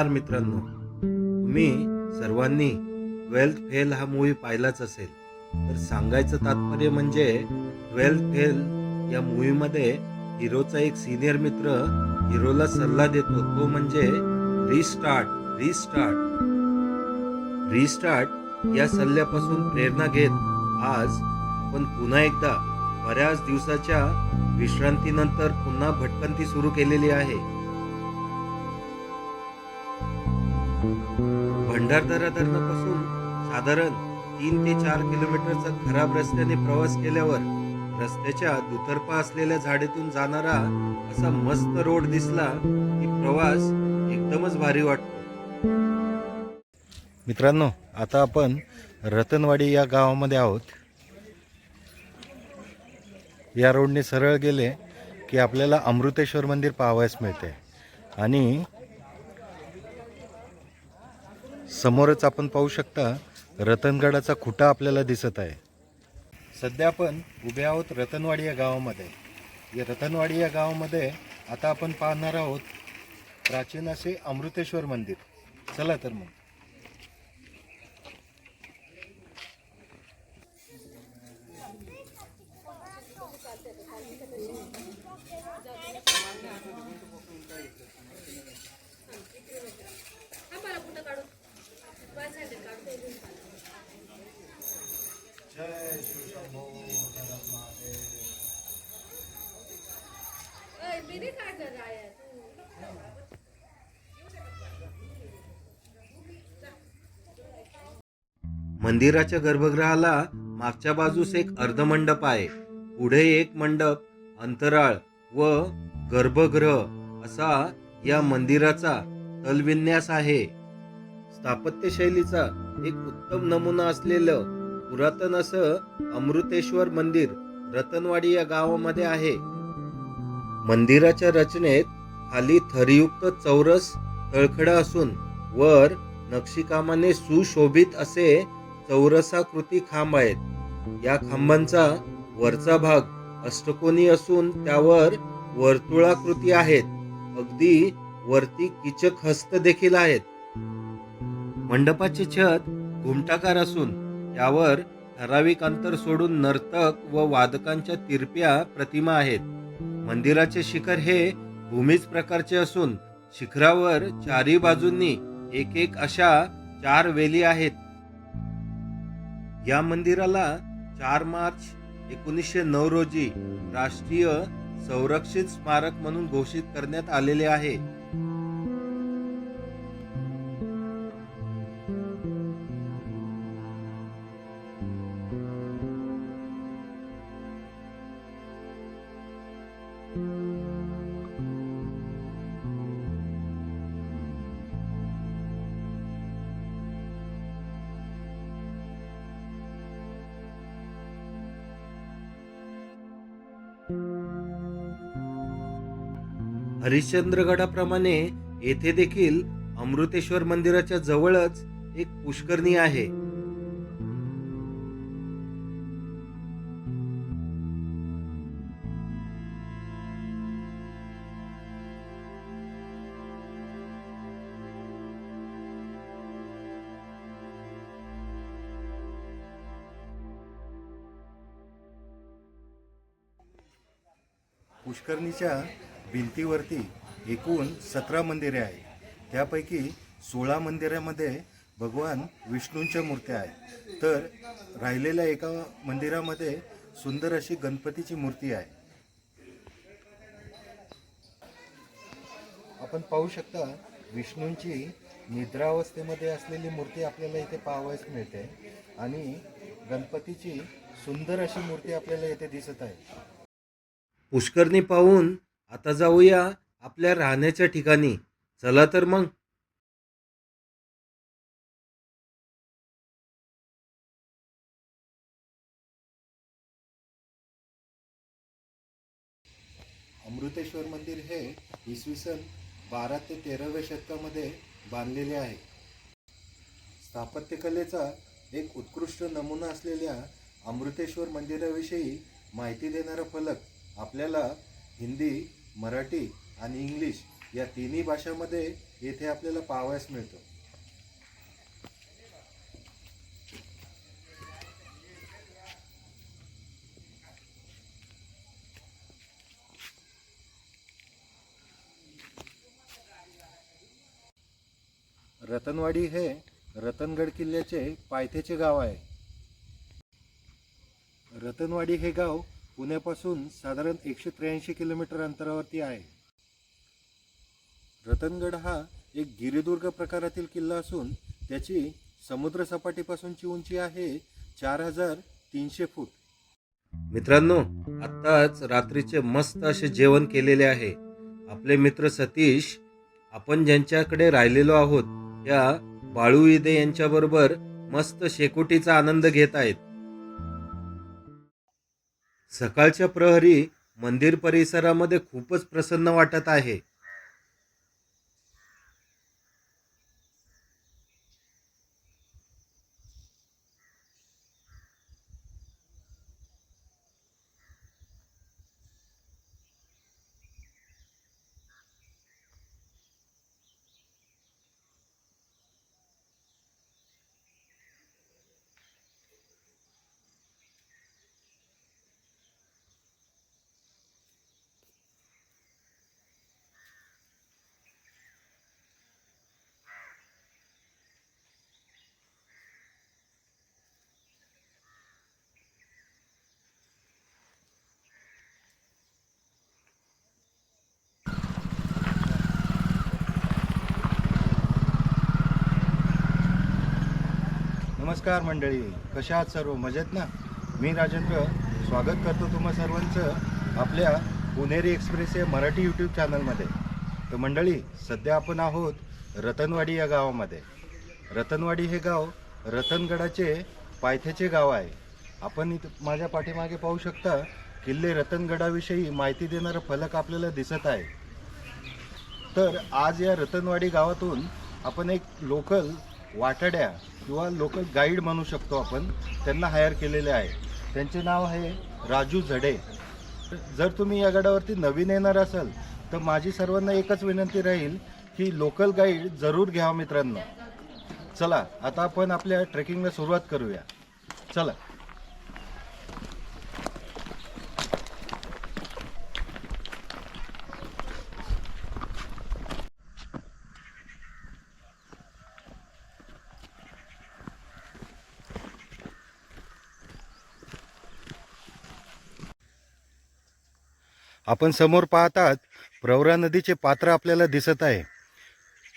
नमस्कार मित्रांनो. तुम्ही सर्वांनी ट्वेल्थ फेल हा मूवी पाहिलाच असेल. तर सांगायचं तात्पर्य म्हणजे ट्वेल्थ फेल या मूवीमध्ये हिरोचा एक सिनियर मित्र हिरोला सल्ला देतो. तो म्हणजे रिस्टार्ट रिस्टार्ट रिस्टार्ट या सल्ल्यापासून प्रेरणा घेत आज आपण पुन्हा एकदा बऱ्याच दिवसाच्या विश्रांतीनंतर पुन्हा भटकंती सुरू केलेली आहे. भंडारदरा धरणापासून साधारण तीन ते चार किलोमीटरचा खराब रस्त्याने प्रवास केल्यावर रस्त्याच्या दुतर्फा असलेल्या झाडीतून जाणारा असा मस्त रोड दिसला की प्रवास एकदमच भारी वाटतो. मित्रांनो आता आपण रतनवाडी या गावामध्ये आहोत. या रोडने सरळ गेले की आपल्याला अमृतेश्वर मंदिर पाहावयास मिळते. आणि समोरच आपण पाहू शकता रतनगडाचा खुटा आपल्याला दिसत आहे. सध्या आपण उभे आहोत रतनवाडी या गावामध्ये. या रतनवाडी या गावामध्ये आता आपण पाहणार आहोत प्राचीन असे अमृतेश्वर मंदिर. चला तर मग. मंदिराच्या गर्भगृहाला मागच्या बाजूस एक अर्धमंडप आहे. पुढे एक मंडप अंतराळ व गर्भगृह असा या मंदिराचा तलविन्यास आहे. स्थापत्य शैलीचा एक उत्तम नमुना असलेलं पुरातन असं अमृतेश्वर मंदिर रतनवाडी या गावामध्ये आहे. मंदिराच्या रचनेत खाली थरयुक्त चौरस तळखडा असून वर नक्षीकामाने सुशोभित असे चौरसाकृती खांब आहेत. या खांबांचा वरचा भाग अष्टकोनी असून त्यावर वर्तुळाकृती आहेत. अगदी वरती किचक हस्त देखील आहेत. मंडपाचे छत घुमटाकार असून त्यावर ठराविक अंतर सोडून नर्तक व वादकांच्या तिरप्या प्रतिमा आहेत. मंदिराचे शिखर हे भूमीच प्रकारचे असून शिखरावर चारी बाजूंनी एक एक अशा चार वेली आहेत. या मंदिराला चार मार्च एकोणीसशे नऊ रोजी राष्ट्रीय संरक्षित स्मारक म्हणून घोषित करण्यात आलेले आहे. हरिश्चंद्रगडाप्रमाणे येथे देखील अमृतेश्वर मंदिराच्या जवळच एक पुष्करणी आहे. पुष्करणीच्या भिंतीवरती एकूण सतरा मंदिरे आहेत. त्यापैकी सोळा मंदिरामध्ये भगवान विष्णूंच्या मूर्त्या आहेत. तर राहिलेल्या एका मंदिरामध्ये सुंदर अशी गणपतीची मूर्ती आहे. आपण पाहू शकता विष्णूंची निद्रावस्थेमध्ये असलेली मूर्ती आपल्याला इथे पाहावयास मिळते आणि गणपतीची सुंदर अशी मूर्ती आपल्याला इथे दिसत आहे. पुष्करणी पाहून आता जाऊया आपल्या राहण्याच्या ठिकाणी. चला तर मग. अमृतेश्वर मंदिर हे इसवी सन बारा ते तेराव्या शतकामध्ये बांधलेले आहे. स्थापत्यकलेचा एक उत्कृष्ट नमुना असलेल्या अमृतेश्वर मंदिराविषयी माहिती देणारा फलक आपल्याला हिंदी मराठी आणि इंग्लिश या तिन्ही भाषामध्ये येथे आपल्याला पाहावयास मिळतो. रतनवाडी हे रतनगड किल्ल्याचे पायथ्याचे गाव आहे. रतनवाडी हे गाव पुण्यापासून साधारण एकशे त्र्याऐंशी किलोमीटर अंतरावरती आहे. रतनगड हा एक गिरिदुर्ग प्रकारातील किल्ला असून त्याची समुद्रसपाटीपासूनची उंची आहे चार हजार तीनशे फूट. मित्रांनो आत्ताच रात्रीचे मस्त असे जेवण केलेले आहे. आपले मित्र सतीश आपण ज्यांच्याकडे राहिलेलो आहोत त्या बाळू इदे यांच्याबरोबर मस्त शेकोटीचा आनंद घेत आहेत. सकाळच्या प्रहरी मंदिर परिसरामध्ये खूपच प्रसन्न वाटत आहे. नमस्कार मंडळी कशा आहात सर्व? मजेत ना? मी राजेंद्र स्वागत करतो तुम्हा सर्वांचं आपल्या पुणेरी एक्सप्रेस या मराठी यूट्यूब चॅनलमध्ये तर मंडळी सध्या आपण आहोत रतनवाडी या गावामध्ये. रतनवाडी हे गाव रतनगडाचे पायथ्याचे गाव आहे. आपण इथं माझ्या पाठीमागे पाहू शकता किल्ले रतनगडाविषयी माहिती देणारा फलक आपल्याला दिसत आहे. तर आज या रतनवाडी गावातून आपण एक लोकल वाटाड्या किंवा लोकल गाईड म्हणू शकतो आपण त्यांना हायर केलेले आहे. त्यांचे नाव आहे राजू झडे. जर तुम्ही या गडावरती नवीन येणार असाल तर माझी सर्वांना एकच विनंती राहील की लोकल गाईड जरूर घ्या मित्रांनो. चला आता आपण आपल्या ट्रेकिंगला सुरुवात करूया. चला. आपण समोर पाहतात प्रवरा नदीचे पात्र आपल्याला दिसत आहे.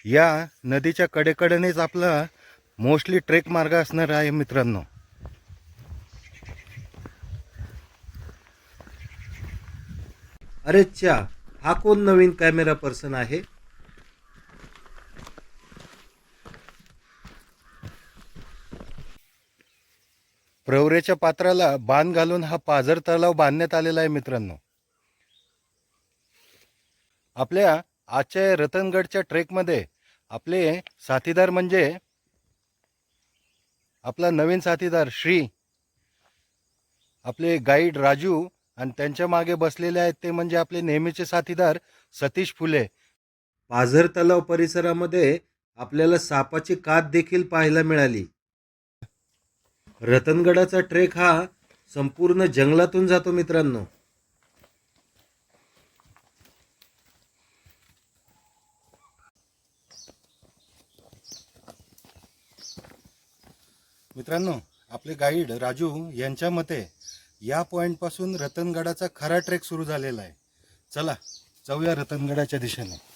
या नदीच्या कडेकडेनेच आपला मोस्टली ट्रेक मार्ग असणार आहे मित्रांनो. अरे च्या हा कोण नवीन कॅमेरा पर्सन आहे? प्रवरेच्या पात्राला बांध घालून हा पाझर तलाव बांधण्यात आलेला आहे मित्रांनो. आपल्या आजच्या रतनगडच्या ट्रेकमध्ये आपले साथीदार म्हणजे आपला नवीन साथीदार श्री आपले गाईड राजू आणि त्यांच्या मागे बसलेले आहेत ते म्हणजे आपले नेहमीचे साथीदार सतीश फुले. पाझर तलाव परिसरामध्ये आपल्याला सापाची कात देखील पाहायला मिळाली. रतनगडाचा ट्रेक हा संपूर्ण जंगलातून जातो मित्रांनो. मित्रांनो आपले गाईड राजू यांच्या मते या पॉईंटपासून रतनगडाचा खरा ट्रेक सुरू झालेला आहे. चला जाऊया रतनगडाच्या दिशेने.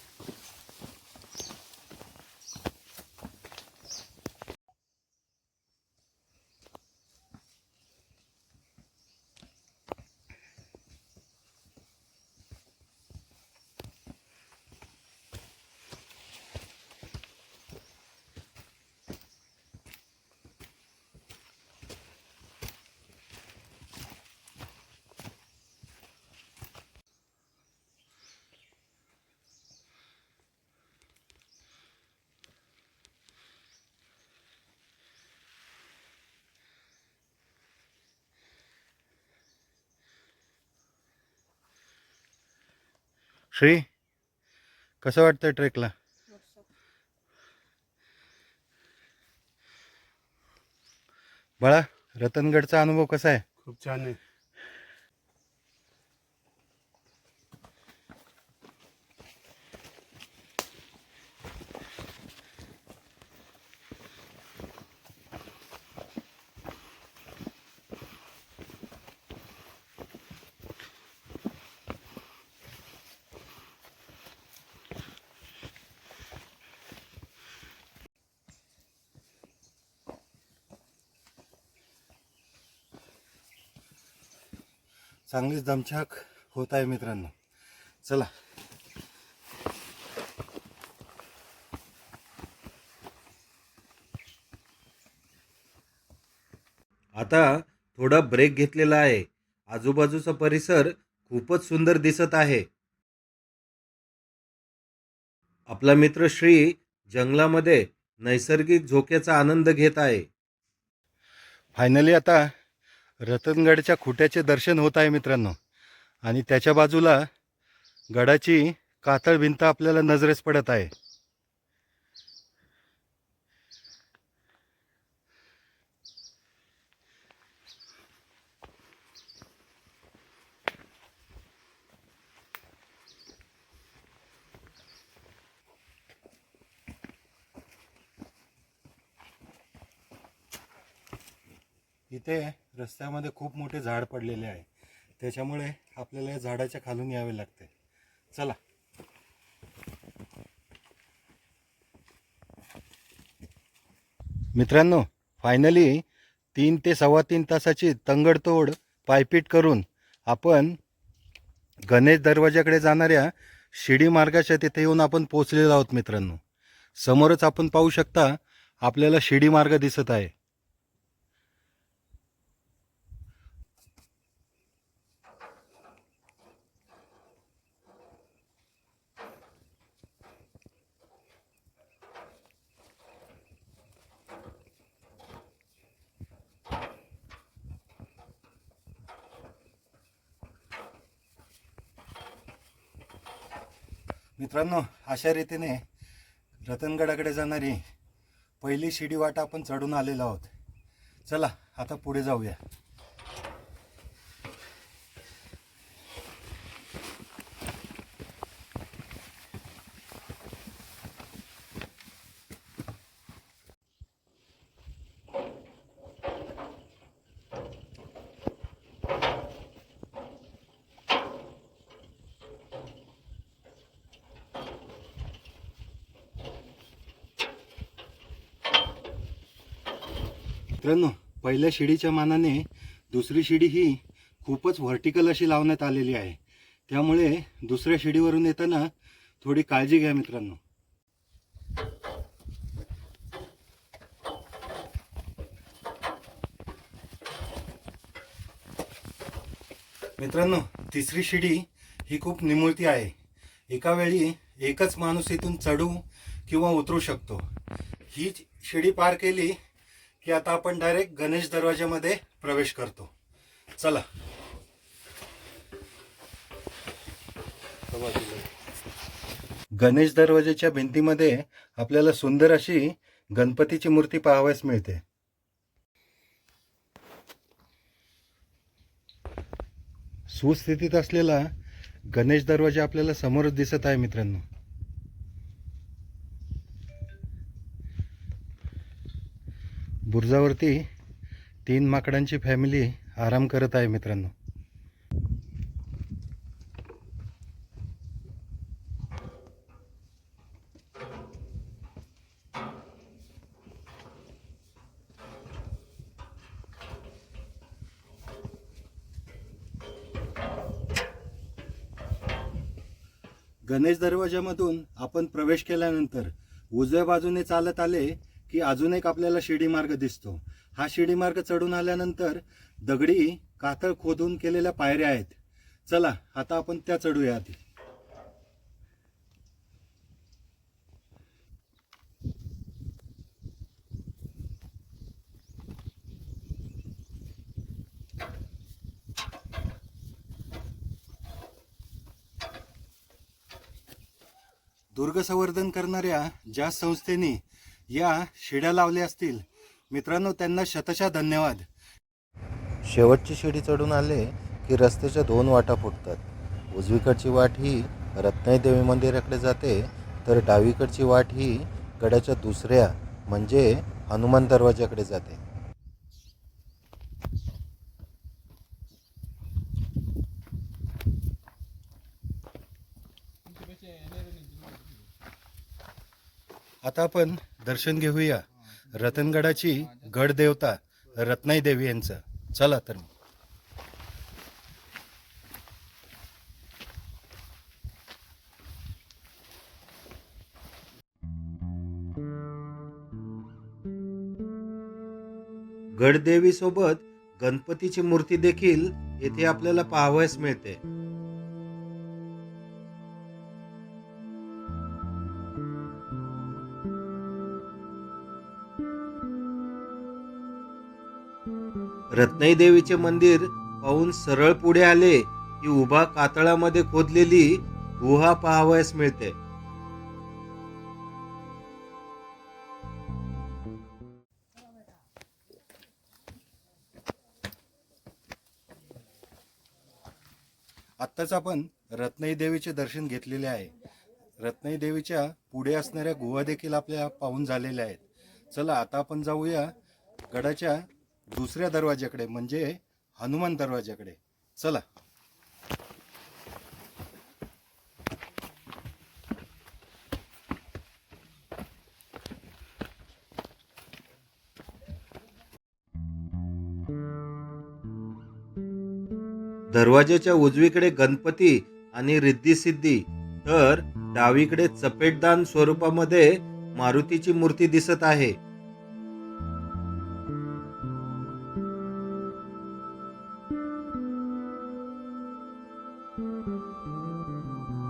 श्री कसं वाटतं ट्रेकला? बाळा रतनगडचा अनुभव कसा आहे? खूप छान आहे. चांगलीच दमछाक होत आहे मित्रांनो. चला. आता थोडा ब्रेक घेतलेला आहे. आजूबाजूचा परिसर खूपच सुंदर दिसत आहे. आपला मित्र श्री जंगलामध्ये नैसर्गिक झोक्याचा आनंद घेत आहे. फायनली आता रतनगडच्या खुट्याचे दर्शन होत आहे मित्रांनो. आणि त्याच्या बाजूला गडाची कातळ भिंत आपल्याला नजरेस पडत आहे. इथे रस्त्यामध्ये खूप मोठे झाड पडलेले आहे. त्याच्यामुळे आपल्याला या झाडाच्या खालून यावे लागते. चला. मित्रांनो फायनली तीन ते सव्वा तीन तासाची तंगडतोड पायपीट करून आपण गणेश दरवाजाकडे जाणाऱ्या शिडी मार्गाच्या तिथे येऊन आपण पोचलेलो आहोत मित्रांनो. समोरच आपण पाहू शकता आपल्याला शिडी मार्ग दिसत आहे. मित्रांनो अशा रीतीने रतनगडाकडे जाणारी पहिली शिडी वाट आपण चढून आलेलो आहोत. चला आता पुढे जाऊया. मित्रांनो पहिल्या शिडीच्या मानाने दुसरी शिडी ही खूपच व्हर्टिकल अशी लावण्यात आलेली आहे. त्यामुळे दुसऱ्या शिडीवरून येताना थोडी काळजी घ्या मित्रांनो. मित्रांनो तिसरी शिडी ही खूप निमुळती आहे. एका वेळी एकच माणूस इथून चढू किंवा उतरू शकतो. ही शिडी पार केली की आता आपण डायरेक्ट गणेश दरवाजामध्ये प्रवेश करतो. चला. गणेश दरवाजाच्या भिंतीमध्ये आपल्याला सुंदर अशी गणपतीची मूर्ती पाहावयास मिळते. सुस्थितीत असलेला गणेश दरवाजा आपल्याला समोरच दिसत आहे मित्रांनो. बुर्जावरती तीन माकडांची फॅमिली आराम करत आहे मित्रांनो. गणेश दरवाजामधून आपण प्रवेश केल्यानंतर उजव्या बाजूने चालत आले की अजून एक आपल्याला शिडी मार्ग दिसतो. हा शिडी मार्ग चढून आल्यानंतर दगडी कातळ खोदून केलेल्या पायऱ्या आहेत. चला आता आपण त्या चढूया आधी. दुर्ग संवर्धन करणाऱ्या ज्या संस्थेने या शिड्या लावल्या असतील. मित्रांनो त्यांना शतशः धन्यवाद. शेवटची शिडी चढून आले की रस्त्याच्या दोन वाटा फुटतात. उजवीकडची वाट ही रत्नाई देवी मंदिराकडे जाते तर डावीकडची वाट ही गडाच्या दुसऱ्या म्हणजे हनुमान दरवाजाकडे जाते. आता आपण दर्शन घेऊया. रतनगडाची गड देवता रत्नाई देवी यांचं. चला तर मग. गडदेवी सोबत गणपतीची मूर्ती देखील येथे आपल्याला पाहावयास मिळते. रत्नाई देवीचे मंदिर पाहून सरळ पुढे आले की उभा कातळामध्ये खोदलेली गुहा पाहावयास मिळते. आत्ताच आपण रत्नाई देवीचे दर्शन घेतलेले आहे. रत्नाई देवीच्या पुढे असणाऱ्या गुहा देखील आपल्या पाहून झालेल्या आहेत. चला आता आपण जाऊया गडाच्या दुसऱ्या दरवाज्याकडे म्हणजे हनुमान दरवाज्याकडे. चला. दरवाजाच्या उजवीकडे गणपती आणि रिद्धी सिद्धी तर डावीकडे चपेटदान स्वरूपामध्ये मारुतीची मूर्ती दिसत आहे.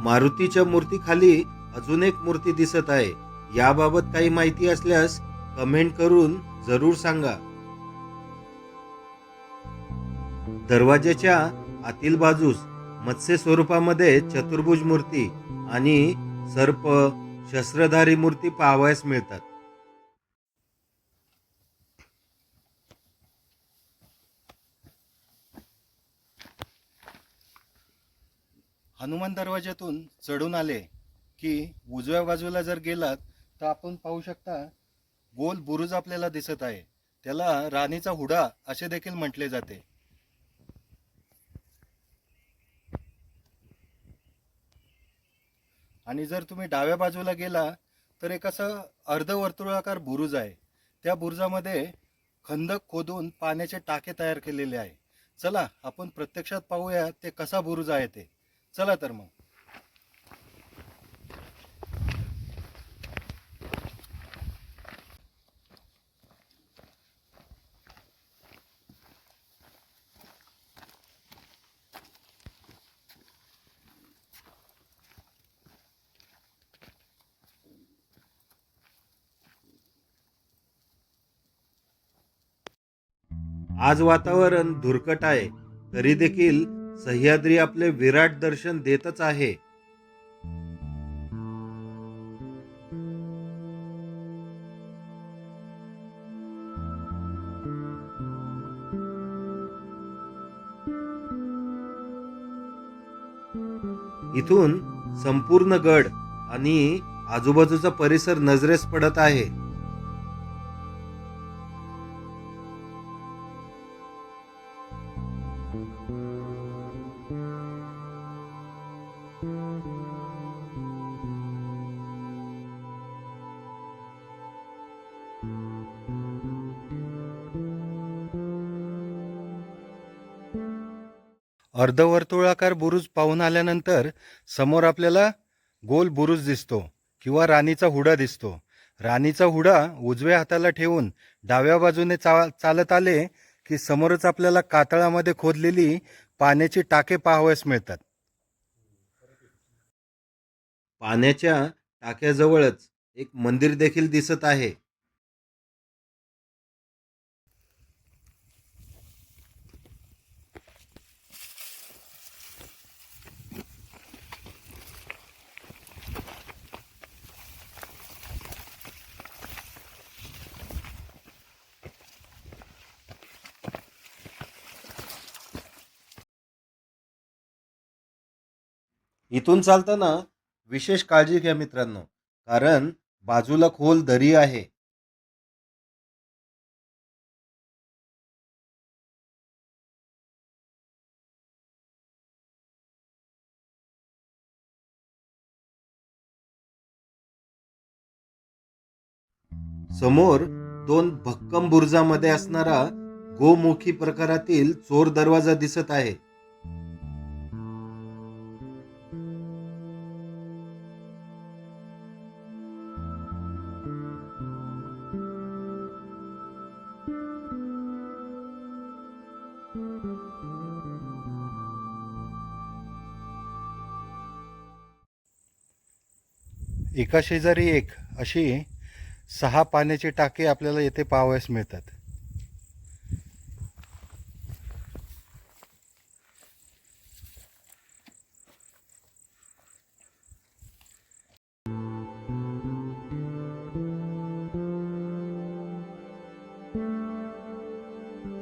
मारुतीच्या मूर्तीखाली अजून एक मूर्ती दिसत आहे. याबाबत काही माहिती असल्यास कमेंट करून जरूर सांगा. दरवाजाच्या आतील बाजूस मत्स्य स्वरूपामध्ये चतुर्भुज मूर्ती आणि सर्प शस्त्रधारी मूर्ती पाहावयास मिळतात. हनुमान दरवाजातून चढून आले की उजव्या बाजूला जर गेलात तर आपण पाहू शकता गोल बुरुज आपल्याला दिसत आहे. त्याला राणीचा हुडा असे देखील म्हटले जाते. आणि जर तुम्ही डाव्या बाजूला गेला तर एक असं अर्धवर्तुळाकार बुरुज आहे. त्या बुरुजामध्ये खंदक खोदून पाण्याचे टाके तयार केलेले आहे. चला आपण प्रत्यक्षात पाहूया ते कसा बुरुज आहे ते. चला तर मग. आज वातावरण धुरकट आहे तरी देखील सह्याद्री आपले विराट दर्शन देतच आहे. इथून संपूर्ण गड आणि आजूबाजूचा परिसर नजरेस पडत आहे. अर्धवर्तुळाकार बुरुज पाहून आल्यानंतर समोर आपल्याला गोल बुरुज दिसतो किंवा राणीचा हुडा दिसतो. राणीचा हुडा उजव्या हाताला ठेवून डाव्या बाजूने चा चालत आले की समोरच आपल्याला कातळामध्ये खोदलेली पाण्याची टाके पाहावयास मिळतात. पाण्याच्या टाक्याजवळच एक मंदिर देखील दिसत आहे. इथून चालताना विशेष काळजी घ्या मित्रांनो कारण बाजूला खोल दरी आहे. समोर दोन भक्कम बुर्जामध्ये असणारा गोमुखी प्रकारातील चोर दरवाजा दिसत आहे. एका शेजारी एक अशी सहा पाण्याची टाके आपल्याला येथे पाहावयास मिळतात.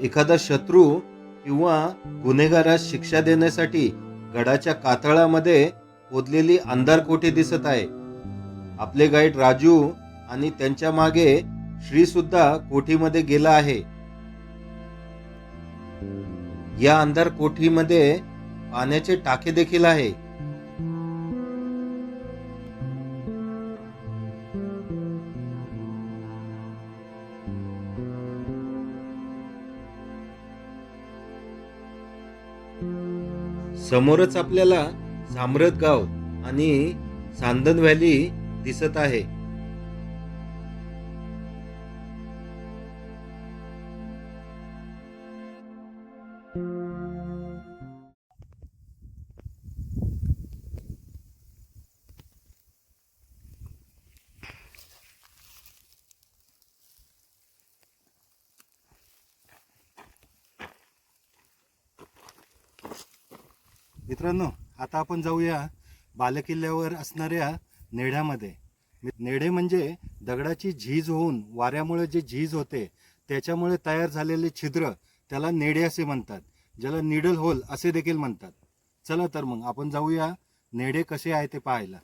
एखादा शत्रू किंवा गुन्हेगारास शिक्षा देण्यासाठी गडाच्या कातळामध्ये खोदलेली अंधारकोठी दिसत आहे. आपले गाईड राजू आणि त्यांच्या मागे श्री सुद्धा कोठीमध्ये गेला आहे. या अंधार कोठीमध्ये पाण्याचे टाके देखील आहे. समोरच आपल्याला सामरत गाव आणि सांदन व्हॅली दिसत आहे. मित्रांनो आता आपण जाऊया बालेकिल्ल्यावर असणाऱ्या नेढ्यामध्ये. नेढे म्हणजे दगडाची झीज होऊन वाऱ्यामुळे जे झीज होते त्याच्यामुळे तयार झालेले छिद्र त्याला नेडे असे म्हणतात ज्याला निडल होल असे देखील म्हणतात. चला तर मग आपण जाऊया नेडे कसे आहे ते पाहायला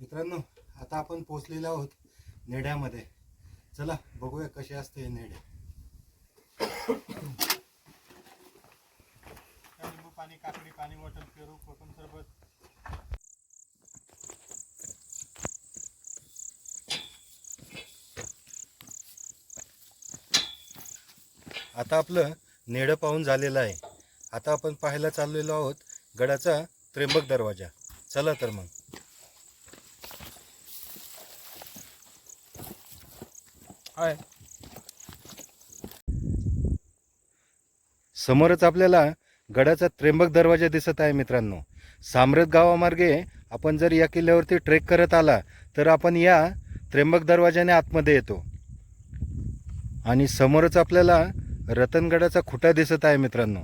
मित्रांनो आता आपण पोचलेलो आहोत नेढ्यामध्ये चला बघूया कसे असते हे नेढे लिंबू पाणी काकडी पाणी बॉटल पेरू कोकम सरबत. आता आपलं नेडं पाहून झालेलं आहे. आता आपण पाहायला चाललेलो आहोत गडाचा त्र्यंबक दरवाजा. चला तर मग. आहे. समोरच आपल्याला गडाचा त्र्यंबक दरवाजा दिसत आहे मित्रांनो. सामरत गावामार्गे आपण जर या किल्ल्यावरती ट्रेक करत आला तर आपण या त्र्यंबक दरवाजाने आतमध्ये येतो. आणि समोरच आपल्याला रतनगडाचा खुटा दिसत आहे मित्रांनो.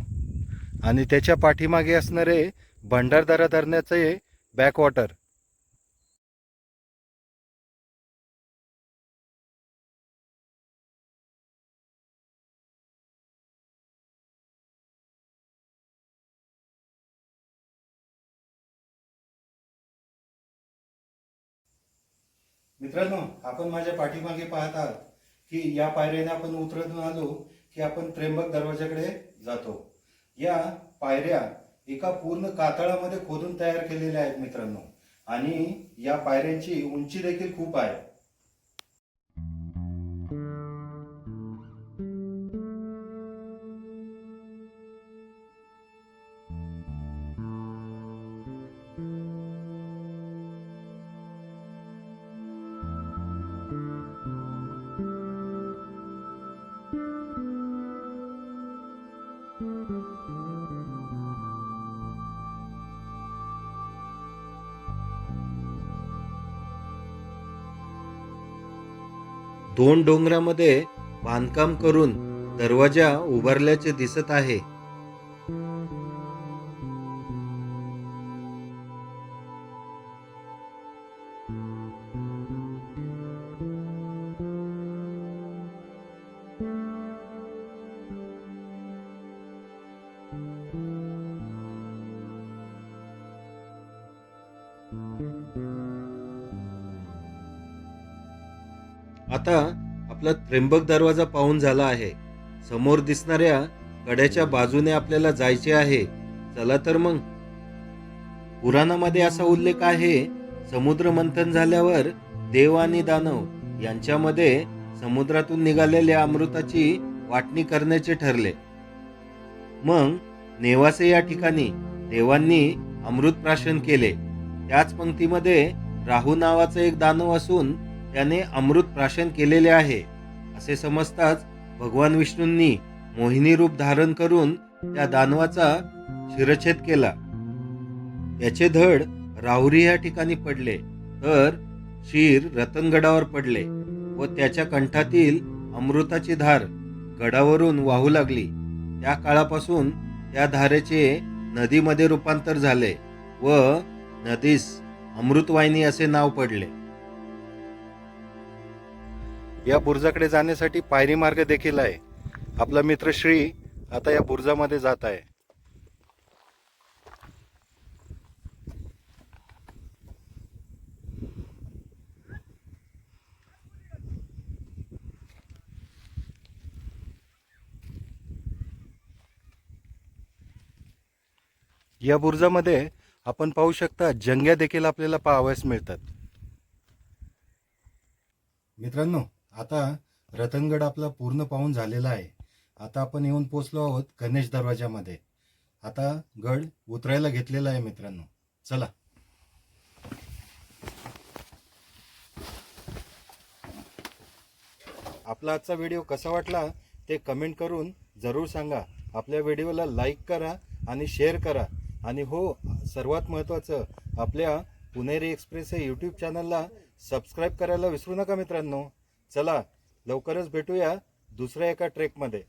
आणि त्याच्या पाठीमागे असणारे भंडारदारा धरणाचे बॅकवॉटर मित्रांनो आपण माझ्या पाठीमागे पाहत आहात की या पायऱ्याने आपण उतरून आलो की आपण त्र्यंबक दरवाजाकडे जातो. या पायऱ्या एका पूर्ण कातळामध्ये खोदून तयार केलेल्या आहेत मित्रांनो. आणि या पायऱ्यांची उंची देखील खूप आहे. दोन डोंगरामध्ये बांधकाम करून दरवाजा उभारल्याचे दिसत आहे. त्र्यंबक दरवाजा पाहून झाला आहे. समोर दिसणाऱ्या कड्याच्या बाजूने आपल्याला जायचे आहे. चला तर मग. पुराणामध्ये असा उल्लेख आहे समुद्र मंथन झाल्यावर देव आणि दानव यांच्यामध्ये समुद्रातून निघालेल्या अमृताची वाटणी करण्याचे ठरले. मग नेवासे या ठिकाणी देवांनी अमृत प्राशन केले. त्याच पंक्तीमध्ये राहू नावाचा एक दानव असून त्याने अमृत प्राशन केलेले आहे. असे समजताच भगवान विष्णूंनी मोहिनी रूप धारण करून त्या दानवाचा शिरच्छेद केला. याचे धड राहुरी या ठिकाणी पडले तर शिर रतनगडावर पडले व त्याच्या कंठातील अमृताची धार गडावरून वाहू लागली. त्या काळापासून त्या धारेचे नदीमध्ये रूपांतर झाले व नदीस अमृतवाहिनी असे नाव पडले. या बुर्जाकडे जाण्यासाठी पायरी मार्ग देखील आहे. आपला मित्र श्री आता या बुर्जामध्ये जात आहे. या बुर्जामध्ये आपण पाहू शकता जंग्या देखील आपल्याला पाहावयास मिळतात. मित्रांनो आता रतनगड आपला पूर्ण पाहून झालेला आहे. आता आपण येऊन पोचलो आहोत गणेश दरवाजामध्ये. आता गड उतरायला घेतलेला आहे मित्रांनो. चला. आपला आजचा व्हिडिओ कसा वाटला ते कमेंट करून जरूर सांगा. आपल्या व्हिडिओला लाईक करा आणि शेअर करा. आणि हो सर्वात महत्त्वाचं आपल्या पुणेरी एक्सप्रेस या यूट्यूब चॅनलला सबस्क्राईब करायला विसरू नका मित्रांनो. चला लवकरच भेटूया दुसऱ्या एका ट्रेकमध्ये.